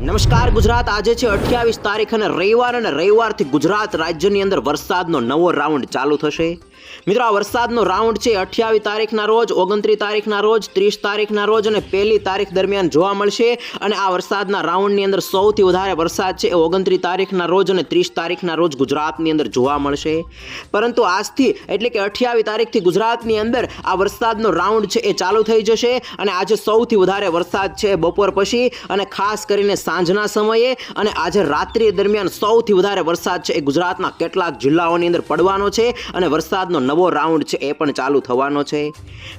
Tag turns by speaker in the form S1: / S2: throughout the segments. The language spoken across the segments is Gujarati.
S1: નમસ્કાર, ગુજરાત આજે છે અઠ્યાવીસ તારીખ અને રવિવાર અને રવિવારથી ગુજરાત રાજ્યની અંદર વરસાદનો નવો રાઉન્ડ ચાલુ થશે. મિત્રો, આ વરસાદનો રાઉન્ડ છે. અઠ્યાવીસ તારીખના રોજ, ઓગણત્રીસ તારીખના રોજ, ત્રીસ તારીખના રોજ અને પહેલી તારીખ દરમિયાન જોવા મળશે. અને આ વરસાદના રાઉન્ડની અંદર સૌથી વધારે વરસાદ છે એ ઓગણત્રીસ તારીખના રોજ અને ત્રીસ તારીખના રોજ ગુજરાતની અંદર જોવા મળશે. પરંતુ આજથી, એટલે કે અઠ્યાવીસ તારીખથી ગુજરાતની અંદર આ વરસાદનો રાઉન્ડ છે એ ચાલુ થઈ જશે. અને આજે સૌથી વધારે વરસાદ છે બપોર પછી. અને ખાસ કરીને સાંજના સમયે અને આજે રાત્રિ દરમિયાન સૌથી વધારે વરસાદ છે એ ગુજરાતના કેટલાક જિલ્લાઓની અંદર પડવાનો છે. અને વરસાદનો નવો રાઉન્ડ છે, એ પણ ચાલુ થવાનો છે.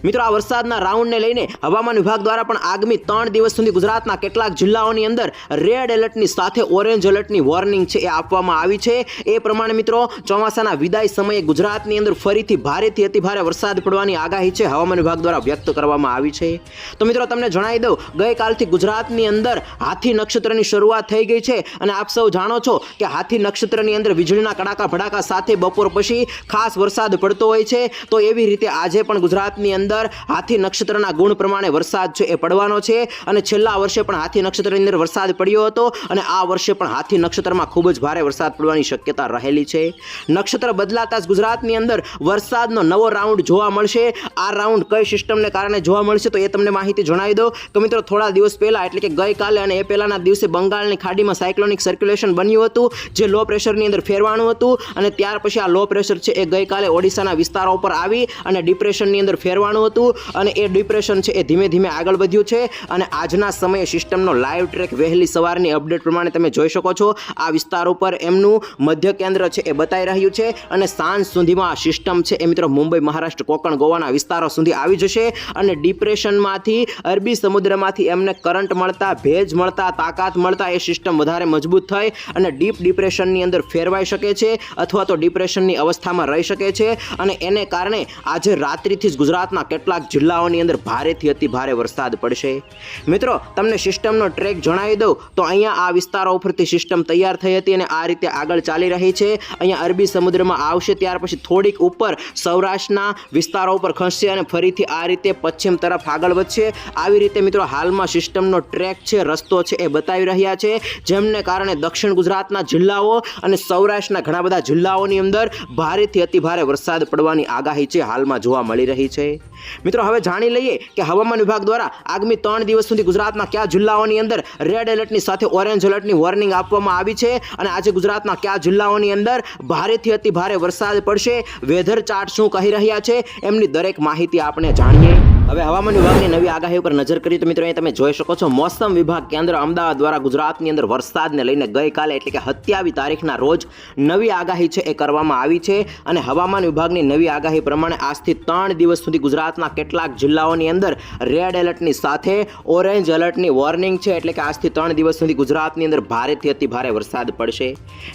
S1: મિત્રો, આ વરસાદના રાઉન્ડને લઈને હવામાન વિભાગ દ્વારા પણ આગામી ત્રણ દિવસ સુધી ગુજરાતના કેટલાક જિલ્લાઓની અંદર રેડ એલર્ટની સાથે ઓરેન્જ એલર્ટની વોર્નિંગ છે, એ આપવામાં આવી છે. એ પ્રમાણે મિત્રો, ચોમાસાના વિદાય સમયે ગુજરાતની અંદર ફરીથી ભારેથી અતિ ભારે વરસાદ પડવાની આગાહી છે, હવામાન વિભાગ દ્વારા વ્યક્ત કરવામાં આવી છે. તો મિત્રો, તમને જણાવી દઉં, ગઈકાલથી ગુજરાતની અંદર હાથી નક્ષત્રની શરૂઆત થઈ ગઈ છે અને આપ સૌ જાણો છો કે હાથી નક્ષત્રની અંદર વીજળીના કડાકા ભડાકા સાથે બપોર પછી ખાસ વરસાદ પડતો હોય છે, તો એવી રીતે આજે પણ ગુજરાતની અંદર હાથી નક્ષત્રના ગુણ પ્રમાણે વરસાદ છે એ પડવાનો છે. અને છેલ્લા વર્ષે પણ હાથી નક્ષત્રની અંદર વરસાદ પડ્યો હતો અને આ વર્ષે પણ હાથી નક્ષત્રમાં ખૂબ જ ભારે વરસાદ પડવાની શક્યતા રહેલી છે. નક્ષત્ર બદલાતા જ ગુજરાતની અંદર વરસાદનો નવો રાઉન્ડ જોવા મળશે. આ રાઉન્ડ કઈ સિસ્ટમને કારણે જોવા મળશે તો એ તમને માહિતી જણાવી દો તો મિત્રો, થોડા દિવસ પહેલાં, એટલે કે ગઈકાલે અને એ પહેલાંના દિવસે બંગાળની ખાડીમાં સાયક્લોનિક સર્ક્યુલેશન બન્યું હતું, જે લો પ્રેશરની અંદર ફેરવાનું હતું અને ત્યાર પછી આ લો પ્રેશર છે એ ગઈકાલે ઓડિશાના વિસ્તારો ઉપર આવી અને ડિપ્રેશનની અંદર ફેરવાનું હતું અને એ ડિપ્રેશન છે એ ધીમે ધીમે આગળ વધ્યું છે અને આજના સમયે સિસ્ટમનો લાઈવ ટ્રેક વહેલી સવારની અપડેટ પ્રમાણે તમે જોઈ શકો છો. આ વિસ્તાર ઉપર એમનું મધ્ય કેન્દ્ર છે એ બતાવી રહ્યું છે અને સાંજ સુધીમાં આ સિસ્ટમ છે એ મિત્રો મુંબઈ, મહારાષ્ટ્ર, કોકણ, ગોવાના વિસ્તારો સુધી આવી જશે અને ડિપ્રેશનમાંથી અરબી સમુદ્રમાંથી એમને કરંટ મળતા, ભેજ મળતા, તાકાત મળતા એ સિસ્ટમ વધારે મજબૂત થઈ અને ડીપ ડિપ્રેશનની અંદર ફેરવાઈ શકે છે અથવા તો ડિપ્રેશનની અવસ્થામાં રહી શકે છે. અને એને કારણે આજે રાત્રિથી જ ગુજરાતના કેટલાક જિલ્લાઓની અંદર ભારેથી અતિ ભારે વરસાદ પડશે. મિત્રો, તમને સિસ્ટમનો ટ્રેક જણાવી દઉં, તો અહીંયા આ વિસ્તારો ઉપરથી સિસ્ટમ તૈયાર થઈ હતી અને આ રીતે આગળ ચાલી રહી છે. અહીંયા અરબી સમુદ્રમાં આવશે, ત્યાર પછી થોડીક ઉપર સૌરાષ્ટ્રના વિસ્તારો ઉપર ખસશે અને ફરીથી આ રીતે પશ્ચિમ તરફ આગળ વધશે. આવી રીતે મિત્રો, હાલમાં સિસ્ટમનો ટ્રેક છે, રસ્તો છે, એ બતાવી રહ્યા છે. જેમને કારણે દક્ષિણ ગુજરાતના જિલ્લાઓ અને સૌરાષ્ટ્રના ઘણા બધા જિલ્લાઓની અંદર ભારેથી અતિ ભારે વરસાદ પડવાની આગાહી છે, હાલમાં જોવા મળી રહી છે. મિત્રો, હવે જાણી લઈએ કે હવામાન વિભાગ દ્વારા આગામી ત્રણ દિવસ સુધી ગુજરાતના કયા જિલ્લાઓની અંદર રેડ એલર્ટની સાથે ઓરેન્જ એલર્ટની વોર્નિંગ આપવામાં આવી છે અને આજે ગુજરાતના કયા જિલ્લાઓની અંદર ભારેથી અતિ ભારે વરસાદ પડશે? વેધર ચાર્ટ શું કહી રહ્યા છે? એમની દરેક માહિતી આપણે જાણીએ. હવે હવામાન વિભાગની નવી આગાહી ઉપર નજર કરીએ તો મિત્રો અહીં તમે જોઈ શકો છો, મોસમ વિભાગ કેન્દ્ર અમદાવાદ દ્વારા ગુજરાતની અંદર વરસાદને લઈને ગઈકાલે એટલે કે હત્યાવી તારીખના રોજ નવી આગાહી છે એ કરવામાં આવી છે અને હવામાન વિભાગની નવી આગાહી પ્રમાણે આજથી ત્રણ દિવસ સુધી ગુજરાતના કેટલાક જિલ્લાઓની અંદર રેડ એલર્ટની સાથે ઓરેન્જ એલર્ટની વોર્નિંગ છે એટલે કે આજથી ત્રણ દિવસ સુધી ગુજરાતની અંદર ભારેથી અતિ ભારે વરસાદ પડશે.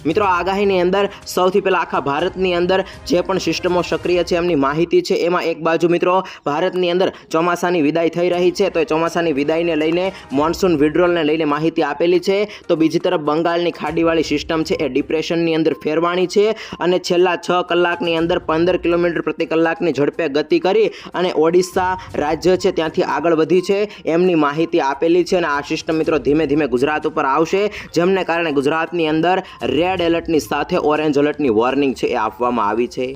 S1: મિત્રો આગાહીની અંદર સૌથી પહેલાં આખા ભારતની અંદર જે પણ સિસ્ટમો સક્રિય છે એમની માહિતી છે, એમાં એક બાજુ મિત્રો ભારતની અંદર ચોમાસાની વિદાય થઈ રહી છે, તો એ ચોમાસાની વિદાયને લઈને મોન્સૂન વિડ્રોલને લઈને માહિતી આપેલી છે. તો બીજી તરફ બંગાળની ખાડીવાળી સિસ્ટમ છે, એ ડિપ્રેશનની અંદર ફેરવાણી છે અને છેલ્લા છ કલાકની અંદર પંદર કિલોમીટર પ્રતિ કલાકની ઝડપે ગતિ કરી અને ઓડિશા રાજ્ય છે, ત્યાંથી આગળ વધી છે એમની માહિતી આપેલી છે અને આ સિસ્ટમ મિત્રો ધીમે ધીમે ગુજરાત ઉપર આવશે, જેમને કારણે ગુજરાતની અંદર રેડ એલર્ટની સાથે ઓરેન્જ એલર્ટની વોર્નિંગ છે એ આપવામાં આવી છે.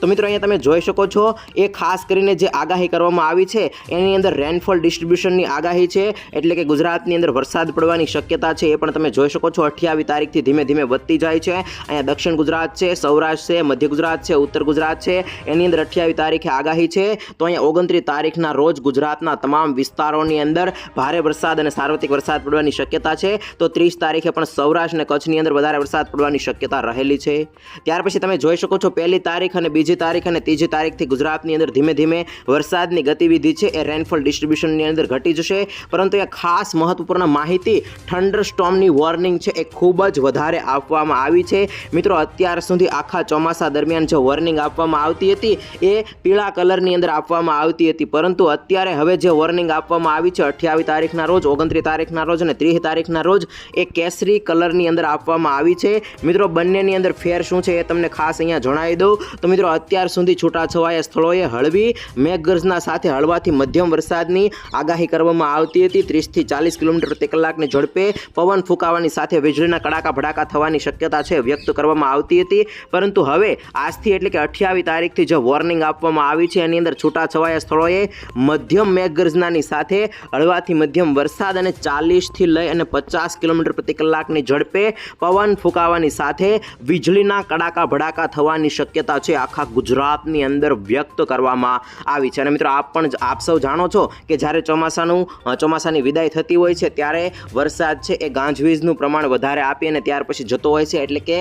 S1: તો મિત્રો અહીંયા તમે જોઈ શકો છો, એ ખાસ કરીને જે આગાહી કરવામાં આવી છે, એની અંદર રેનફોલ ડિસ્ટ્રીબ્યુશનની આગાહી છે, એટલે કે ગુજરાતની અંદર વરસાદ પડવાની શક્યતા છે, એ પણ તમે જોઈ શકો છો, અઠ્યાવીસ તારીખથી ધીમે ધીમે વધતી જાય છે. અહીંયા દક્ષિણ ગુજરાત છે, સૌરાષ્ટ્ર છે, મધ્ય ગુજરાત છે, ઉત્તર ગુજરાત છે, એની અંદર અઠ્યાવીસ તારીખે આગાહી છે. તો અહીંયા ઓગણત્રીસ તારીખના રોજ ગુજરાતના તમામ વિસ્તારોની અંદર ભારે વરસાદ અને સાર્વત્રિક વરસાદ પડવાની શક્યતા છે. તો ત્રીસ તારીખે પણ સૌરાષ્ટ્ર અને કચ્છની અંદર વધારે વરસાદ પડવાની શક્યતા રહેલી છે. ત્યાર પછી તમે જોઈ શકો છો, પહેલી તારીખ અને બીજી તારીખ અને ત્રીજી તારીખથી ગુજરાતની અંદર ધીમે ધીમે વરસાદની ગતિવિધિ છે. એ રેનફોલ ડિસ્ટ્રીબ્યુશનની અંદર ઘટી જશે. પરંતુ એ ખાસ મહત્વપૂર્ણ માહિતી થંડર સ્ટોમની વોર્નિંગ છે. એ ખૂબ જ વધારે આપવામાં આવી છે. મિત્રો, અત્યાર સુધી આખા ચોમાસા દરમિયાન જે વોર્નિંગ આપવામાં આવતી હતી, એ પીળા કલરની અંદર આપવામાં આવતી હતી. પરંતુ અત્યારે હવે જે વોર્નિંગ આપવામાં આવી છે, અઠ્યાવીસ તારીખના રોજ, ઓગણત્રીસ તારીખના રોજ અને ત્રીસ તારીખના રોજ, એ કેસરી કલરની અંદર આપવામાં આવી છે. મિત્રો, બંનેની અંદર ફેર શું છે એ તમને ખાસ અહીંયા જણાવી દઉં. તો મિત્રો, અત્યાર સુધી છૂટાછવાયા સ્થળોએ હળવી મેઘગર્જના સાથે હળવાથી મધ્યમ વરસાદની આગાહી કરવામાં આવતી હતી. ત્રીસથી ચાલીસ કિલોમીટર પ્રતિ કલાકની ઝડપે પવન ફૂંકાવાની સાથે વીજળીના કડાકા ભડાકા થવાની શક્યતા છે વ્યક્ત કરવામાં આવતી હતી. પરંતુ હવે આજથી એટલે કે અઠ્યાવીસ તારીખથી જે વોર્નિંગ આપવામાં આવી છે. એની અંદર છૂટાછવાયા સ્થળોએ મધ્યમ મેઘગર્જનાની સાથે હળવાથી મધ્યમ વરસાદ અને ચાલીસથી લઈ અને પચાસ કિલોમીટર પ્રતિ કલાકની ઝડપે પવન ફૂંકાવાની સાથે વીજળીના કડાકા ભડાકા થવાની શક્યતા છે. આખા ગુજરાતની અંદર વ્યક્ત કરવામાં આવી છે. અને મિત્રો, આપ પણ આપ સૌ જાણો છો કે જ્યારે ચોમાસાનું ચોમાસાની વિદાય થતી હોય છે, ત્યારે વરસાદ છે એ ગાંજવીજનું પ્રમાણ વધારે આપી અને ત્યાર પછી જતો હોય છે. એટલે કે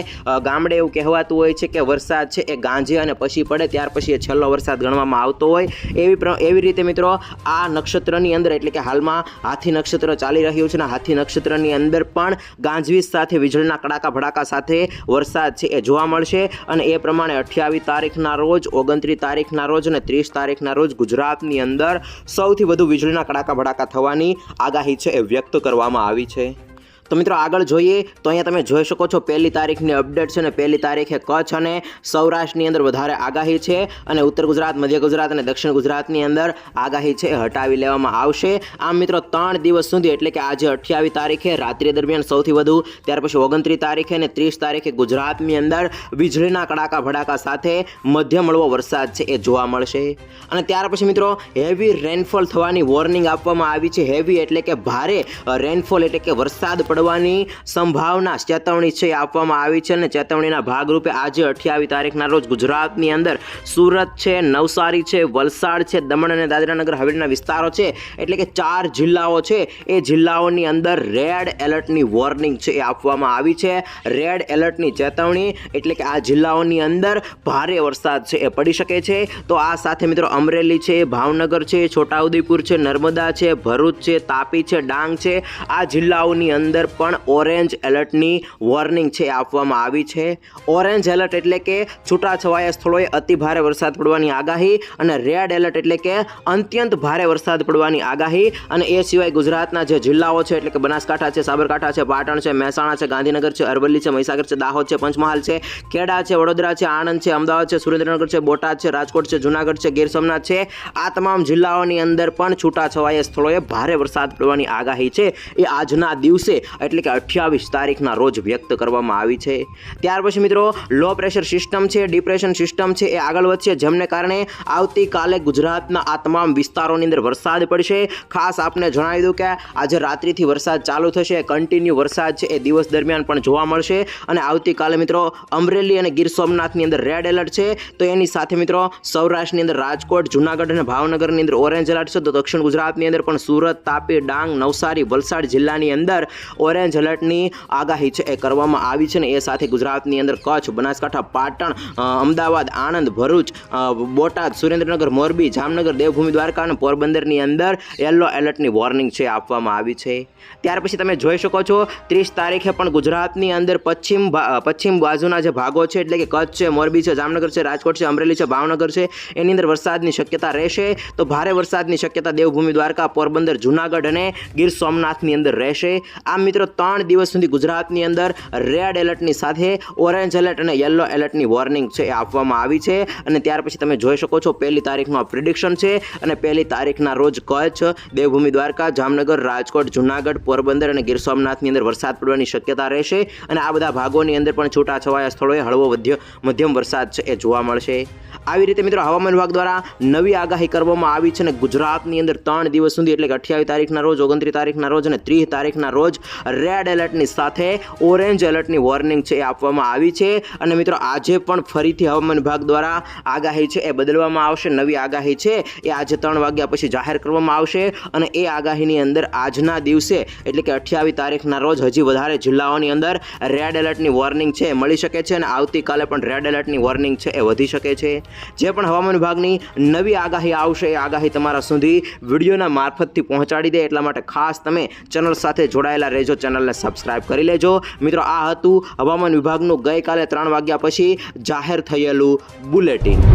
S1: ગામડે એવું કહેવાતું હોય છે કે વરસાદ છે એ ગાંજે અને પછી પડે, ત્યાર પછી એ છેલ્લો વરસાદ ગણવામાં આવતો હોય. એવી એવી રીતે મિત્રો, આ નક્ષત્રની અંદર, એટલે કે હાલમાં હાથી નક્ષત્ર ચાલી રહ્યું છે અને હાથી નક્ષત્રની અંદર પણ ગાંજવીજ સાથે, વીજળીના કડાકા ભડાકા સાથે વરસાદ છે એ જોવા મળશે. અને એ પ્રમાણે અઠ્યાવીસ તારીખના રોજ, ઓગણત્રીસ તારીખના રોજ અને ત્રીસ તારીખના રોજ ગુજરાતની અંદર સૌથી વધુ વીજળીના કડાકા ભડાકા થવાની આગાહી છે એ વ્યક્ત કરવામાં આવી છે. તો મિત્રો આગળ જોઈએ, તો અહીંયા તમે જોઈ શકો છો, પહેલી તારીખની અપડેટ છે અને પહેલી તારીખે કચ્છ અને સૌરાષ્ટ્રની અંદર વધારે આગાહી છે અને ઉત્તર ગુજરાત, મધ્ય ગુજરાત અને દક્ષિણ ગુજરાતની અંદર આગાહી છે, હટાવી લેવામાં આવશે. આમ મિત્રો, ત્રણ દિવસ સુધી, એટલે કે આજે અઠ્યાવીસ તારીખે, રાત્રિ દરમિયાન સૌથી વધુ, ત્યાર પછી ઓગણત્રીસ તારીખે અને ત્રીસ તારીખે ગુજરાતની અંદર વીજળીના કડાકા ભડાકા સાથે મધ્યમ હળવો વરસાદ છે એ જોવા મળશે. અને ત્યાર પછી મિત્રો હેવી રેનફોલ થવાની વોર્નિંગ આપવામાં આવી છે. હેવી એટલે કે ભારે રેનફોલ એટલે કે વરસાદ પડવાની સંભાવના ચેતવણી છે આપવામાં આવી છે અને ચેતવણીના ભાગરૂપે આજે અઠ્યાવીસ તારીખના રોજ ગુજરાતની અંદર સુરત છે, નવસારી છે, વલસાડ છે, દમણ અને દાદરાનગર હવેલીના વિસ્તારો છે. એટલે કે ચાર જિલ્લાઓ છે. એ જિલ્લાઓની અંદર રેડ એલર્ટની વોર્નિંગ છે એ આપવામાં આવી છે. રેડ એલર્ટની ચેતવણી એટલે કે આ જિલ્લાઓની અંદર ભારે વરસાદ છે એ પડી શકે છે. તો આ સાથે મિત્રો અમરેલી છે, ભાવનગર છે, છોટાઉદેપુર છે, નર્મદા છે, ભરૂચ છે, તાપી છે, ડાંગ છે. આ જિલ્લાઓની અંદર પણ ઓરેન્જ એલર્ટની વોર્નિંગ છે, આપવામાં આવી છે. ઓરેન્જ એલર્ટ એટલે કે છૂટાછવાયા સ્થળોએ અતિ ભારે વરસાદ પડવાની આગાહી અને રેડ એલર્ટ એટલે કે અત્યંત ભારે વરસાદ પડવાની આગાહી. અને એ સિવાય ગુજરાતના જે જિલ્લાઓ છે, એટલે કે બનાસકાંઠા છે, સાબરકાંઠા છે, પાટણ છે, મહેસાણા છે, ગાંધીનગર છે, અરવલ્લી છે, મહીસાગર છે, દાહોદ છે, પંચમહાલ છે, ખેડા છે, વડોદરા છે, આણંદ છે, અમદાવાદ છે, સુરેન્દ્રનગર છે, બોટાદ છે, રાજકોટ છે, જુનાગઢ છે, ગીર સોમનાથ છે. આ તમામ જિલ્લાઓની અંદર પણ છૂટાછવાયા સ્થળોએ ભારે વરસાદ પડવાની આગાહી છે. એ આજના દિવસે એટલે કે અઠ્યાવીસ તારીખના રોજ વ્યક્ત કરવામાં આવી છે. ત્યાર પછી મિત્રો લો પ્રેશર સિસ્ટમ છે ડિપ્રેશન સિસ્ટમ છે, એ આગળ વધશે. જેમને કારણે આવતીકાલે ગુજરાતના આ તમામ વિસ્તારોની અંદર વરસાદ પડશે. ખાસ આપને જણાવી દઉં કે આજે રાત્રિથી વરસાદ ચાલુ થશે. કન્ટિન્યુ વરસાદ છે એ દિવસ દરમિયાન પણ જોવા મળશે. અને આવતીકાલે મિત્રો, અમરેલી અને ગીર સોમનાથની અંદર રેડ એલર્ટ છે. તો એની સાથે મિત્રો, સૌરાષ્ટ્રની અંદર રાજકોટ, જુનાગઢ અને ભાવનગરની અંદર ઓરેન્જ એલર્ટ છે. તો દક્ષિણ ગુજરાતની અંદર પણ સુરત, તાપી, ડાંગ, નવસારી, વલસાડ જિલ્લાની અંદર ઓરેન્જ એલર્ટની આગાહી છે એ કરવામાં આવી છે ને એ સાથે ગુજરાતની અંદર કચ્છ, બનાસકાંઠા, પાટણ અમદાવાદ, આણંદ, ભરૂચ બોટાદ, સુરેન્દ્રનગર, મોરબી, જામનગર, દેવભૂમિ દ્વારકા અને પોરબંદરની અંદર યલો એલર્ટની વોર્નિંગ છે આપવામાં આવી છે. ત્યાર પછી તમે જોઈ શકો છો, ત્રીસ તારીખે પણ ગુજરાતની અંદર પશ્ચિમ પશ્ચિમ બાજુના જે ભાગો છે એટલે કે કચ્છ છે, મોરબી છે, જામનગર છે, રાજકોટ છે, અમરેલી છે, ભાવનગર છે, એની અંદર વરસાદની શક્યતા રહેશે. તો ભારે વરસાદની શક્યતા દેવભૂમિ દ્વારકા, પોરબંદર, જુનાગઢ અને ગીર સોમનાથની અંદર રહેશે. આ મિત્રો, ત્રણ દિવસ સુધી ગુજરાતની અંદર રેડ એલર્ટની સાથે ઓરેન્જ એલર્ટ અને યલો એલર્ટની વોર્નિંગ છે એ આપવામાં આવી છે. અને ત્યાર પછી તમે જોઈ શકો છો, પહેલી તારીખનું આ પ્રિડિક્શન છે અને પહેલી તારીખના રોજ કચ્છ, દેવભૂમિ દ્વારકા, જામનગર, રાજકોટ, જુનાગઢ, પોરબંદર અને ગીર સોમનાથની અંદર વરસાદ પડવાની શક્યતા રહેશે. અને આ બધા ભાગોની અંદર પણ છૂટાછવાયા સ્થળોએ હળવો મધ્ય મધ્યમ વરસાદ છે એ જોવા મળશે. આવી રીતે મિત્રો હવામાન વિભાગ દ્વારા નવી આગાહી કરવામાં આવી છે અને ગુજરાતની અંદર ત્રણ દિવસ સુધી, એટલે કે અઠ્યાવીસ તારીખના રોજ, ઓગણત્રીસ તારીખના રોજ અને ત્રીસ તારીખના રોજ રેડ એલર્ટની સાથે ઓરેન્જ એલર્ટની વોર્નિંગ છે એ આપવામાં આવી છે. અને મિત્રો આજે પણ ફરીથી હવામાન વિભાગ દ્વારા આગાહી છે એ બદલવામાં આવશે, નવી આગાહી છે એ આજે ત્રણ વાગ્યા પછી જાહેર કરવામાં આવશે. અને એ આગાહીની અંદર આજના દિવસે, એટલે કે અઠ્યાવીસ તારીખના રોજ હજી વધારે જિલ્લાઓની અંદર રેડ એલર્ટની વોર્નિંગ છે મળી શકે છે અને આવતીકાલે પણ રેડ એલર્ટની વોર્નિંગ છે એ વધી શકે છે. જે પણ હવામાન વિભાગની નવી આગાહી આવશે એ આગાહી તમારા સુધી વિડીયોના મારફતથી પહોંચાડી દે. એટલા માટે ખાસ તમે ચેનલ સાથે જોડાયેલા રહેજો. ચેનલને સબસ્ક્રાઈબ કરી લેજો. મિત્રો, આ હતું હવામાન વિભાગનું ગઈકાલે ત્રણ વાગ્યા પછી જાહેર થયેલું બુલેટિન.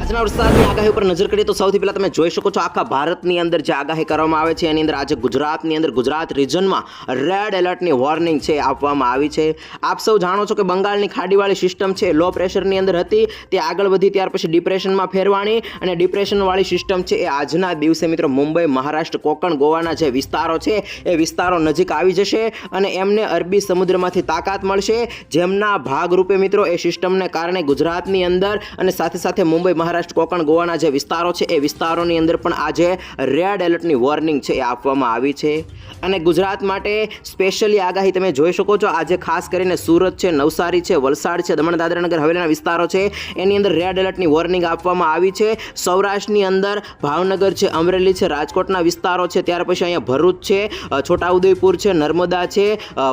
S1: આજના વરસાદની આગાહી ઉપર નજર કરીએ તો સૌથી પહેલાં તમે જોઈ શકો છો આખા ભારતની અંદર જે આગાહી કરવામાં આવે છે, એની અંદર આજે ગુજરાતની અંદર ગુજરાત રિજનમાં રેડ એલર્ટની વોર્નિંગ છે આપવામાં આવી છે. આપ સૌ જાણો છો કે બંગાળની ખાડીવાળી સિસ્ટમ છે લો પ્રેશરની અંદર હતી, તે આગળ વધી ત્યાર પછી ડિપ્રેશનમાં ફેરવાણી અને ડિપ્રેશનવાળી સિસ્ટમ છે એ આજના દિવસે મિત્રો મુંબઈ, મહારાષ્ટ્ર, કોકણ, ગોવાના જે વિસ્તારો છે, એ વિસ્તારો નજીક આવી જશે અને એમને અરબી સમુદ્રમાંથી તાકાત મળશે. જેમના ભાગરૂપે મિત્રો એ સિસ્ટમને કારણે ગુજરાતની અંદર અને સાથે સાથે મુંબઈ મહારાષ્ટ્ર, કોકણ, ગોવાના જે વિસ્તારો છે, એ વિસ્તારોની અંદર પણ આજે રેડ એલર્ટની વોર્નિંગ છે એ આપવામાં આવી છે. અને ગુજરાત માટે સ્પેશિયલી આગાહી તમે જોઈ શકો છો, આજે ખાસ કરીને સુરત છે, નવસારી છે, વલસાડ છે, દમણ, દાદરાનગર, હવેલીના વિસ્તારો છે, એની અંદર રેડ એલર્ટની વોર્નિંગ આપવામાં આવી છે. સૌરાષ્ટ્રની અંદર ભાવનગર છે, અમરેલી છે, રાજકોટના વિસ્તારો છે, ત્યાર પછી અહીંયા ભરૂચ છે છોટાઉદેપુર છે, નર્મદા છે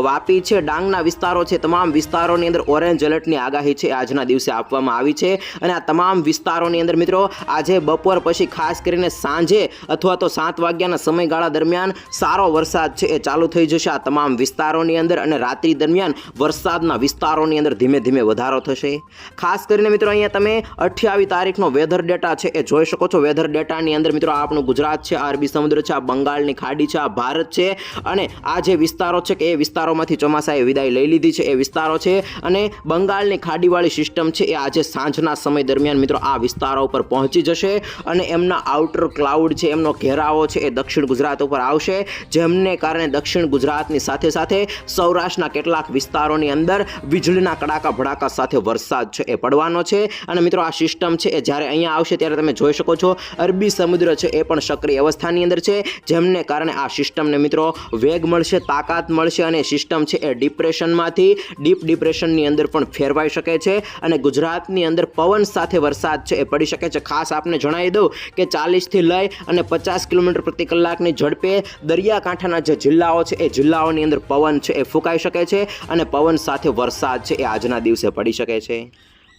S1: વાપી છે, ડાંગના વિસ્તારો છે, તમામ વિસ્તારોની અંદર ઓરેન્જ એલર્ટની આગાહી છે આજના દિવસે આપવામાં આવી છે. અને આ તમામ વિસ્તારોની અંદર મિત્રો, આજે બપોર પછી ખાસ કરીને સાંજે અથવા તો સાત વાગ્યાના સમયગાળા દરમિયાન સારો વરસાદ છે એ ચાલુ થઈ જશે. આ તમામ વિસ્તારોની અંદર અને રાત્રિ દરમિયાન વરસાદના વિસ્તારોની અંદર ધીમે ધીમે વધારો થશે. ખાસ કરીને મિત્રો, અહીંયા તમે અઠ્યાવીસ તારીખનો વેધર ડેટા છે એ જોઈ શકો છો. વેધર ડેટાની અંદર મિત્રો આપણું ગુજરાત છે અરબી સમુદ્ર છે, આ બંગાળની ખાડી છે, આ ભારત છે અને આ જે વિસ્તારો છે કે એ વિસ્તારોમાંથી ચોમાસાએ વિદાય લઈ લીધી છે એ વિસ્તારો છે અને બંગાળની ખાડીવાળી સિસ્ટમ છે એ આજે સાંજના સમય દરમિયાન મિત્રો આ વિસ્તારો ઉપર પહોંચી જશે અને એમના આઉટર ક્લાઉડ છે, એમનો ઘેરાવો છે એ દક્ષિણ ગુજરાત ઉપર આવશે, જેમને કારણે દક્ષિણ ગુજરાતની સાથે સાથે સૌરાષ્ટ્રના કેટલાક વિસ્તારોની અંદર વીજળીના કડાકા ભડાકા સાથે વરસાદ છે એ પડવાનો છે. અને મિત્રો આ સિસ્ટમ છે એ જ્યારે અહીંયા આવશે ત્યારે તમે જોઈ શકો છો, અરબી સમુદ્ર છે એ પણ સક્રિય અવસ્થાની અંદર છે, જેમને કારણે આ સિસ્ટમને મિત્રો વેગ મળશે, તાકાત મળશે અને સિસ્ટમ છે એ ડિપ્રેશનમાંથી ડીપ ડિપ્રેશનની અંદર પણ ફેરવાઈ શકે છે. અને ગુજરાતની અંદર પવન સાથે વરસાદ છે એ પડી શકે છે. ખાસ આપને જણાવી દઉં કે ચાલીસથી લઈ અને પચાસ કિલોમીટર પ્રતિ કલાકની ઝડપે દરિયાકાંઠાના જે જિલ્લાઓ છે, એ જિલ્લાઓની અંદર પવન છે, એ ફૂંકાઈ શકે છે અને પવન સાથે વરસાદ છે, એ આજના દિવસે પડી શકે છે.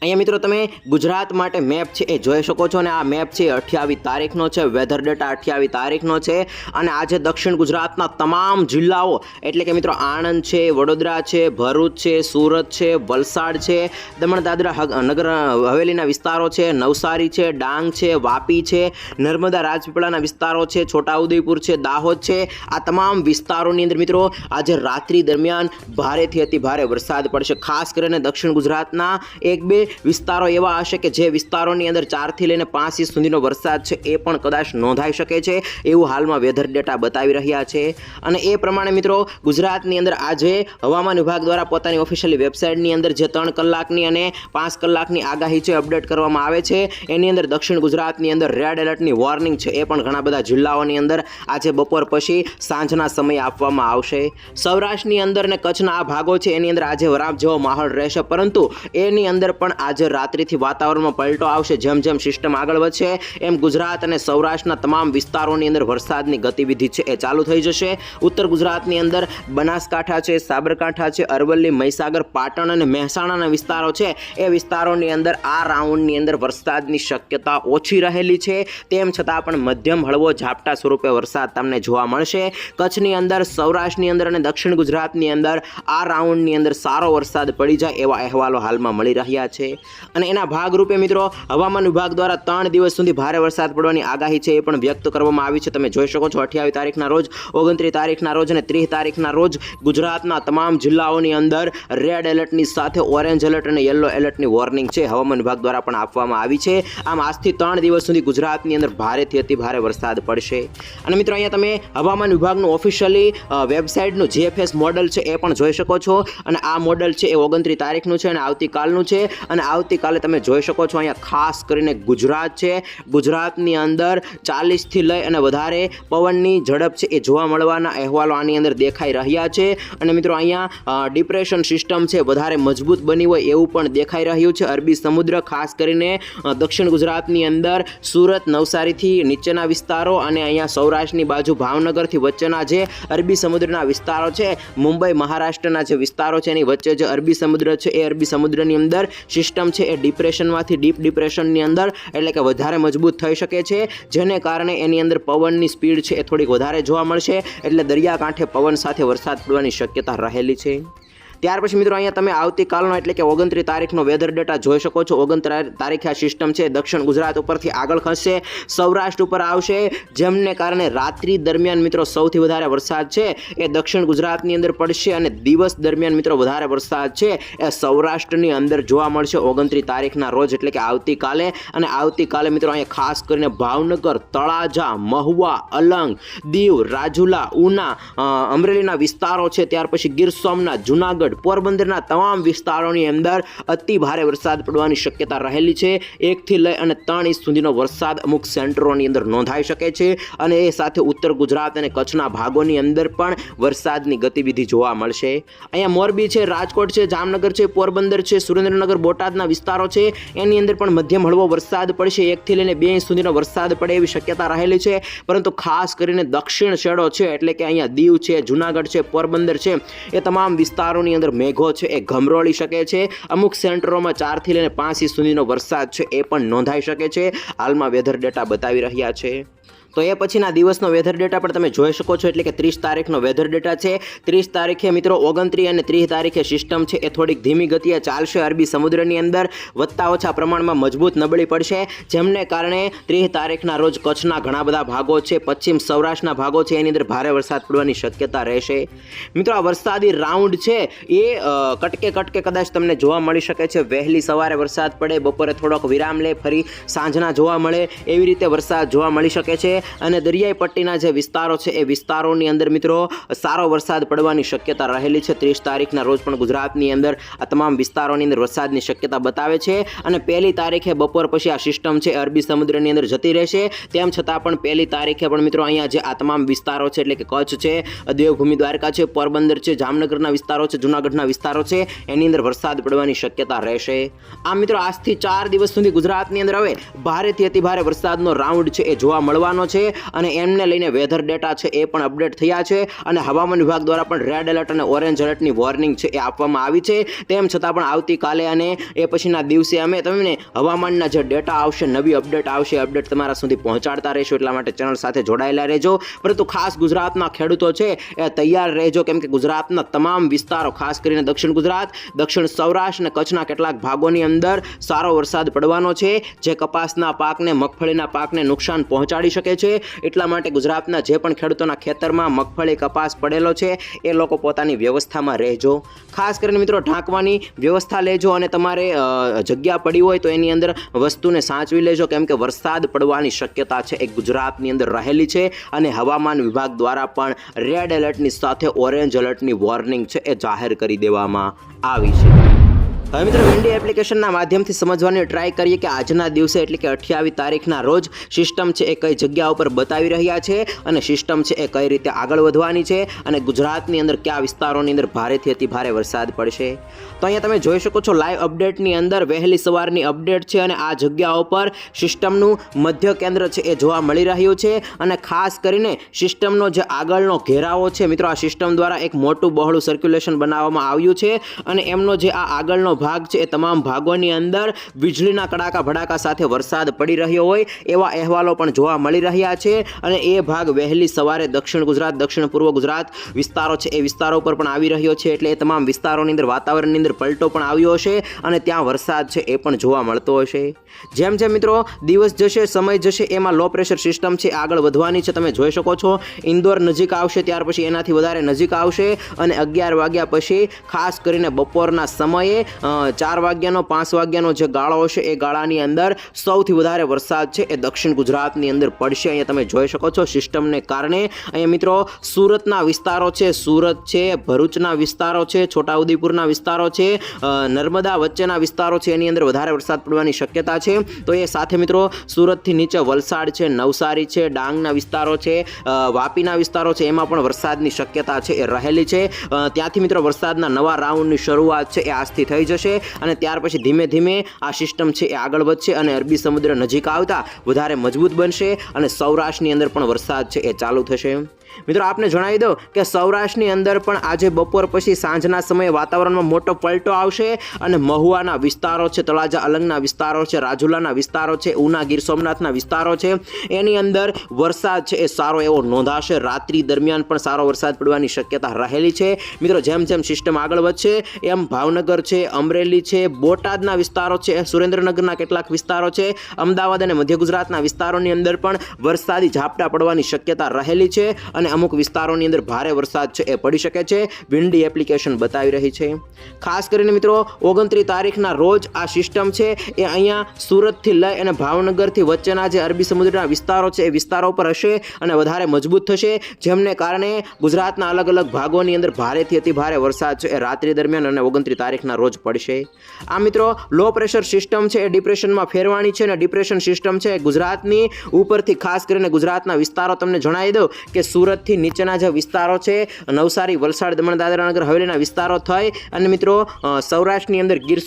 S1: અહીંયા મિત્રો તમે ગુજરાત માટે મેપ છે એ જોઈ શકો છો અને આ મેપ છે અઠ્યાવીસ તારીખનો છે વેધર ડેટા અઠ્યાવીસ તારીખનો છે અને આજે દક્ષિણ ગુજરાતના તમામ જિલ્લાઓ. એટલે કે મિત્રો આણંદ છે, વડોદરા છે, ભરૂચ છે, સુરત છે, વલસાડ છે, દમણ, દાદરા નગર, હવેલીના વિસ્તારો છે, નવસારી છે, ડાંગ છે, વાપી છે, નર્મદા, રાજપીપળાના વિસ્તારો છે, છોટાઉદેપુર છે, દાહોદ છે. આ તમામ વિસ્તારોની અંદર મિત્રો આજે રાત્રિ દરમિયાન ભારેથી અતિ ભારે વરસાદ પડશે. ખાસ કરીને દક્ષિણ ગુજરાતના એક બે વિસ્તારો એવા હશે કે જે વિસ્તારોની અંદર ચારથી લઈને પાંચ ઇંચ સુધીનો વરસાદ છે, એ પણ કદાચ નોંધાઈ શકે છે, એવું હાલમાં વેધર ડેટા બતાવી રહ્યા છે. અને એ પ્રમાણે મિત્રો, ગુજરાતની અંદર આજે હવામાન વિભાગ દ્વારા પોતાની ઓફિશિયલી વેબસાઇટની અંદર જે ત્રણ કલાકની અને પાંચ કલાકની આગાહી છે અપડેટ કરવામાં આવે છે. એની અંદર દક્ષિણ ગુજરાતની અંદર રેડ એલર્ટની વોર્નિંગ છે, એ પણ ઘણા બધા જિલ્લાઓની અંદર આજે બપોર પછી સાંજના સમયે આપવામાં આવશે. સૌરાષ્ટ્રની અંદર અને કચ્છના આ ભાગો છે, એની અંદર આજે વરાપ જેવો માહોલ રહેશે, પરંતુ એની અંદર પણ આજે રાત્રિથી વાતાવરણમાં પલટો આવશે. જેમ જેમ સિસ્ટમ આગળ વધશે, એમ ગુજરાત અને સૌરાષ્ટ્રના તમામ વિસ્તારોની અંદર વરસાદની ગતિવિધિ છે એ ચાલુ થઈ જશે. ઉત્તર ગુજરાતની અંદર બનાસકાંઠા છે, સાબરકાંઠા છે, અરવલ્લી, મહીસાગર, પાટણ અને મહેસાણાના વિસ્તારો છે. એ વિસ્તારોની અંદર આ રાઉન્ડની અંદર વરસાદની શક્યતા ઓછી રહેલી છે. તેમ છતાં પણ મધ્યમ હળવો ઝાપટા સ્વરૂપે વરસાદ તમને જોવા મળશે. કચ્છની અંદર, સૌરાષ્ટ્રની અંદર અને દક્ષિણ ગુજરાતની અંદર આ રાઉન્ડની અંદર સારો વરસાદ પડી જાય એવા અહેવાલો હાલમાં મળી રહ્યા છે. અને એના ભાગરૂપે મિત્રો, હવામાન વિભાગ દ્વારા ત્રણ દિવસ સુધી ભારે વરસાદ પડવાની આગાહી છે એ પણ વ્યક્ત કરવામાં આવી છે. તમે જોઈ શકો છો, અઠ્યાવીસ તારીખના રોજ, ઓગણત્રીસ તારીખના રોજ અને ત્રીસ તારીખના રોજ ગુજરાતના તમામ જિલ્લાઓની અંદર રેડ એલર્ટની સાથે ઓરેન્જ એલર્ટ અને યલો એલર્ટની વોર્નિંગ છે હવામાન વિભાગ દ્વારા પણ આપવામાં આવી છે. આમ આજથી ત્રણ દિવસ સુધી ગુજરાતની અંદર ભારેથી અતિ ભારે વરસાદ પડશે. અને મિત્રો, અહીંયા તમે હવામાન વિભાગનું ઓફિશિયલી વેબસાઇટનું જીએફએસ મોડલ છે એ પણ જોઈ શકો છો. અને આ મોડલ છે એ ઓગણત્રીસ તારીખનું છે અને આવતીકાલનું છે. અને આવતીકાલે તમે જોઈ શકો છો અહીંયા ખાસ કરીને ગુજરાત છે. ગુજરાતની અંદર ચાલીસથી લઈ અને વધારે પવનની ઝડપ છે એ જોવા મળવાના અહેવાલો આની અંદર દેખાઈ રહ્યા છે. અને મિત્રો અહીંયા ડિપ્રેશન સિસ્ટમ છે, વધારે મજબૂત બની હોય એવું પણ દેખાઈ રહ્યું છે. અરબી સમુદ્ર ખાસ કરીને દક્ષિણ ગુજરાતની અંદર સુરત, નવસારીથી નીચેના વિસ્તારો અને અહીંયા સૌરાષ્ટ્રની બાજુ ભાવનગરથી વચ્ચેના જે અરબી સમુદ્રના વિસ્તારો છે, મુંબઈ, મહારાષ્ટ્રના જે વિસ્તારો છે એની વચ્ચે જે અરબી સમુદ્ર છે, એ અરબી સમુદ્રની અંદર છે એ ડિપ્રેશનમાંથી ડીપ ડિપ્રેશનની અંદર એટલે કે વધારે મજબૂત થઈ શકે છે. જેને કારણે એની અંદર પવનની સ્પીડ છે એ થોડીક વધારે જોવા મળશે. એટલે દરિયાકાંઠે પવન સાથે વરસાદ પડવાની શક્યતા રહેલી છે. ત્યાર પછી મિત્રો અહીંયા તમે આવતીકાલનો એટલે કે ઓગણત્રીસ તારીખનો વેધર ડેટા જોઈ શકો છો. ઓગણત્રીસ તારીખે આ સિસ્ટમ છે. દક્ષિણ ગુજરાત ઉપરથી આગળ ખસશે. સૌરાષ્ટ્ર ઉપર આવશે. જેમને કારણે રાત્રિ દરમિયાન મિત્રો સૌથી વધારે વરસાદ છે. એ દક્ષિણ ગુજરાતની અંદર પડશે અને દિવસ દરમિયાન મિત્રો વધારે વરસાદ છે. એ સૌરાષ્ટ્રની અંદર જોવા મળશે ઓગણત્રીસ તારીખના રોજ એટલે કે આવતીકાલે. અને આવતીકાલે મિત્રો અહીંયા ખાસ કરીને ભાવનગર, તળાજા, મહુવા, અલંગ, દીવ, રાજુલા, ઉના અમરેલીના વિસ્તારો છે. ત્યાર પછી ગીર સોમનાથ, જુનાગઢ પોરબંદરના તમામ વિસ્તારોની અંદર અતિ ભારે વરસાદ પડવાની શક્યતા રહેલી છે. એકથી લઈ અને ત્રણ ઇંચ સુધીનો વરસાદ અમુક સેન્ટરોની અંદર નોંધાઈ શકે છે અને એ સાથે ઉત્તર ગુજરાત અને કચ્છના ભાગોની અંદર પણ વરસાદની ગતિવિધિ જોવા મળશે. અહીંયા મોરબી છે, રાજકોટ છે, જામનગર છે, પોરબંદર છે, સુરેન્દ્રનગર, બોટાદના વિસ્તારો છે. એની અંદર પણ મધ્યમ હળવો વરસાદ પડશે. એકથી લઈને બે ઇંચ સુધીનો વરસાદ પડે એવી શક્યતા રહેલી છે. પરંતુ ખાસ કરીને દક્ષિણ છેડો છે, એટલે કે અહીંયા દીવ છે, જુનાગઢ છે, પોરબંદર છે, એ તમામ વિસ્તારોની અંદર મેઘો છે, એ ઘમરોળી શકે છે. અમુક સેન્ટરોમાં ચારથી લઈને પાંચ ઇંચ સુધીનો વરસાદ છે, એ પણ નોંધાઈ શકે છે. હાલમાં વેધર ડેટા બતાવી રહ્યા છે. તો એ પછીના દિવસનો વેધર ડેટા પણ તમે જોઈ શકો છો, એટલે કે ત્રીસ તારીખનો વેધર ડેટા છે. ત્રીસ તારીખે મિત્રો ઓગણત્રીસ અને ત્રીસ તારીખે સિસ્ટમ છે, એ થોડીક ધીમી ગતિએ ચાલશે અરબી સમુદ્રની અંદર. વધતા ઓછા પ્રમાણમાં મજબૂત નબળી પડશે, જેમને કારણે ત્રીસ તારીખના રોજ કચ્છના ઘણા બધા ભાગો છે, પશ્ચિમ સૌરાષ્ટ્રના ભાગો છે, એની અંદર ભારે વરસાદ પડવાની શક્યતા રહેશે. મિત્રો આ વરસાદી રાઉન્ડ છે, એ કટકે કટકે કદાચ તમને જોવા મળી શકે છે, વહેલી સવારે વરસાદ પડે, બપોરે થોડોક વિરામ લે, ફરી સાંજના જોવા મળે, એવી રીતે વરસાદ જોવા મળી શકે છે. અને દરિયાઈ પટ્ટીના જે વિસ્તારો છે, એ વિસ્તારોની અંદર મિત્રો સારો વરસાદ પડવાની શક્યતા રહેલી છે. ત્રીસ તારીખના રોજ પણ ગુજરાતની અંદર આ તમામ વિસ્તારોની અંદર વરસાદની શક્યતા બતાવે છે અને પહેલી તારીખે બપોર પછી આ સિસ્ટમ છે અરબી સમુદ્રની અંદર જતી રહેશે. તેમ છતાં પણ પહેલી તારીખે પણ મિત્રો અહીંયા જે આ તમામ વિસ્તારો છે, એટલે કે કચ્છ છે, દેવભૂમિ દ્વારકા છે, પોરબંદર છે, જામનગરના વિસ્તારો છે, જૂનાગઢના વિસ્તારો છે, એની અંદર વરસાદ પડવાની શક્યતા રહેશે. આ મિત્રો આજથી ચાર દિવસ સુધી ગુજરાતની અંદર હવે ભારેથી અતિ ભારે વરસાદનો રાઉન્ડ છે, એ જોવા મળવાનો છે અને એમને લઈને વેધર ડેટા છે એ પણ અપડેટ થયા છે અને હવામાન વિભાગ દ્વારા પણ રેડ એલર્ટ અને ઓરેન્જ એલર્ટની વોર્નિંગ છે એ આપવામાં આવી છે. તેમ છતાં પણ આવતીકાલે અને એ પછીના દિવસે અમે તમને હવામાનના જે ડેટા આવશે, નવી અપડેટ આવશે અપડેટ તમારા સુધી પહોંચાડતા રહેશું. એટલા માટે ચેનલ સાથે જોડાયેલા રહેજો. પરંતુ ખાસ ગુજરાતના ખેડૂતો છે, એ તૈયાર રહેજો. કેમ કે ગુજરાતના તમામ વિસ્તારો, ખાસ કરીને દક્ષિણ ગુજરાત, દક્ષિણ સૌરાષ્ટ્ર અને કચ્છના કેટલાક ભાગોની અંદર સારો વરસાદ પડવાનો છે. જે કપાસના પાકને, મગફળીના પાકને નુકસાન પહોંચાડી શકે એટલા માટે ગુજરાતના જે પણ ખેડૂતોના ખેતરમાં મગફળી કપાસ પડેલો છે, એ લોકો પોતાની વ્યવસ્થામાં રહેજો. ખાસ કરીને મિત્રો ઢાંકવાની વ્યવસ્થા લેજો અને તમારે જગ્યા પડી હોય તો એની અંદર વસ્તુને સાચવી લેજો. કેમ કે વરસાદ પડવાની શક્યતા છે એ ગુજરાતની અંદર રહેલી છે અને હવામાન વિભાગ દ્વારા પણ રેડ એલર્ટની સાથે ઓરેન્જ એલર્ટની વોર્નિંગ છે એ જાહેર કરી દેવામાં આવી છે. હવે મિત્રો વિન્ડી એપ્લિકેશનના માધ્યમથી સમજવાની ટ્રાય કરીએ કે આજના દિવસે એટલે કે અઠ્યાવીસ તારીખના રોજ સિસ્ટમ છે એ કઈ જગ્યા ઉપર બતાવી રહ્યા છે અને સિસ્ટમ છે એ કઈ રીતે આગળ વધવાની છે અને ગુજરાતની અંદર કયા વિસ્તારોની અંદર ભારેથી અતિ ભારે વરસાદ પડશે. તો અહીંયા તમે જોઈ શકો છો લાઈવ અપડેટની અંદર વહેલી સવારની અપડેટ છે અને આ જગ્યાઓ પર સિસ્ટમનું મધ્ય કેન્દ્ર છે એ જોવા મળી રહ્યું છે અને ખાસ કરીને સિસ્ટમનો જે આગળનો ઘેરાવો છે, મિત્રો, આ સિસ્ટમ દ્વારા એક મોટું બહોળું સર્ક્યુલેશન બનાવવામાં આવ્યું છે અને એમનો જે આ આગળનો ભાગ છે એ તમામ ભાગોની અંદર વીજળીના કડાકા ભડાકા સાથે વરસાદ પડી રહ્યો હોય એવા અહેવાલો પણ જોવા મળી રહ્યા છે અને એ ભાગ વહેલી સવારે દક્ષિણ ગુજરાત, દક્ષિણ પૂર્વ ગુજરાત વિસ્તારો છે એ વિસ્તારો પર પણ આવી રહ્યો છે એટલે એ તમામ વિસ્તારોની અંદર, વાતાવરણની અંદર પલટો પણ આવ્યો હશે અને ત્યાં વરસાદ છે એ પણ જોવા મળતો હશે. જેમ જેમ મિત્રો દિવસ જશે, સમય જશે એમાં લો પ્રેશર સિસ્ટમ છે આગળ વધવાની છે. તમે જોઈ શકો છો ઇન્દોર નજીક આવશે, ત્યાર પછી એનાથી વધારે નજીક આવશે અને અગિયાર વાગ્યા પછી ખાસ કરીને બપોરના સમયે ચાર વાગ્યાનો, પાંચ વાગ્યાનો જે ગાળો હશે એ ગાળાની અંદર સૌથી વધારે વરસાદ છે એ દક્ષિણ ગુજરાતની અંદર પડશે. અહીંયા તમે જોઈ શકો છો સિસ્ટમને કારણે. અહીંયા મિત્રો, સુરતના વિસ્તારો છે, સુરત છે, ભરૂચના વિસ્તારો છે, છોટાઉદેપુરના વિસ્તારો છે નર્મદા વચ્ચેના વિસ્તારો છે, એની અંદર વધારે વરસાદ પડવાની શક્યતા છે. તો એ સાથે મિત્રો, સુરતથી નીચે વલસાડ છે, નવસારી છે, ડાંગના વિસ્તારો છે વાપીના વિસ્તારો છે, એમાં પણ વરસાદની શક્યતા છે એ રહેલી છે. ત્યાંથી મિત્રો વરસાદના નવા રાઉન્ડની શરૂઆત છે એ આજથી થઈ જશે. અને ત્યાર પછી ધીમે ધીમે આ સિસ્ટમ છે એ આગળ વધશે અને અરબી સમુદ્ર નજીક આવતા વધારે મજબૂત બનશે અને સૌરાષ્ટ્રની અંદર પણ વરસાદ છે એ ચાલુ થશે. મિત્રો, આપને જણાવી દઉં કે સૌરાષ્ટ્રની અંદર પણ આજે બપોર પછી સાંજના સમયે વાતાવરણમાં મોટો પલટો આવશે અને મહુવાના વિસ્તારો છે, તળાજા અલંગના વિસ્તારો છે, રાજુલાના વિસ્તારો છે, ઉના ગીર સોમનાથના વિસ્તારો છે. એની અંદર વરસાદ છે એ સારો એવો નોંધાશે. રાત્રિ દરમિયાન પણ સારો વરસાદ પડવાની શક્યતા રહેલી છે. મિત્રો, જેમ જેમ સિસ્ટમ આગળ વધશે, એમ ભાવનગર છે, અમરેલી છે, બોટાદના વિસ્તારો છે, સુરેન્દ્રનગરના કેટલાક વિસ્તારો છે, અમદાવાદ અને મધ્ય ગુજરાતના વિસ્તારોની અંદર પણ વરસાદી ઝાપટા પડવાની શક્યતા રહેલી છે અને અમુક વિસ્તારોની અંદર ભારે વરસાદ છે એ પડી શકે છે. વિન્ડી એપ્લિકેશન બતાવી રહી છે. ખાસ કરીને મિત્રો, ઓગણત્રીસ તારીખના રોજ આ સિસ્ટમ છે એ અહીંયા સુરતથી લઈ અને ભાવનગરથી વચ્ચેના જે અરબી સમુદ્રના વિસ્તારો છે એ વિસ્તારો પર હશે અને વધારે મજબૂત થશે. જેમને કારણે ગુજરાતના અલગ અલગ ભાગોની અંદર ભારેથી અતિ ભારે વરસાદ છે એ રાત્રિ દરમિયાન અને ઓગણત્રીસ તારીખના રોજ પડશે. આ મિત્રો લો પ્રેશર સિસ્ટમ છે એ ડિપ્રેશનમાં ફેરવાની છે અને ડિપ્રેશન સિસ્ટમ છે ગુજરાતની ઉપરથી ખાસ કરીને ગુજરાતના વિસ્તારો તમને જણાવી દઉં કે સુરતથી નીચેના જે વિસ્તારો છે, નવસારી, વલસાડ, દમણ દાદરાનગર હવેલીના વિસ્તારો થઈ. અને મિત્રો સૌરાષ્ટ્રની અંદર ગીર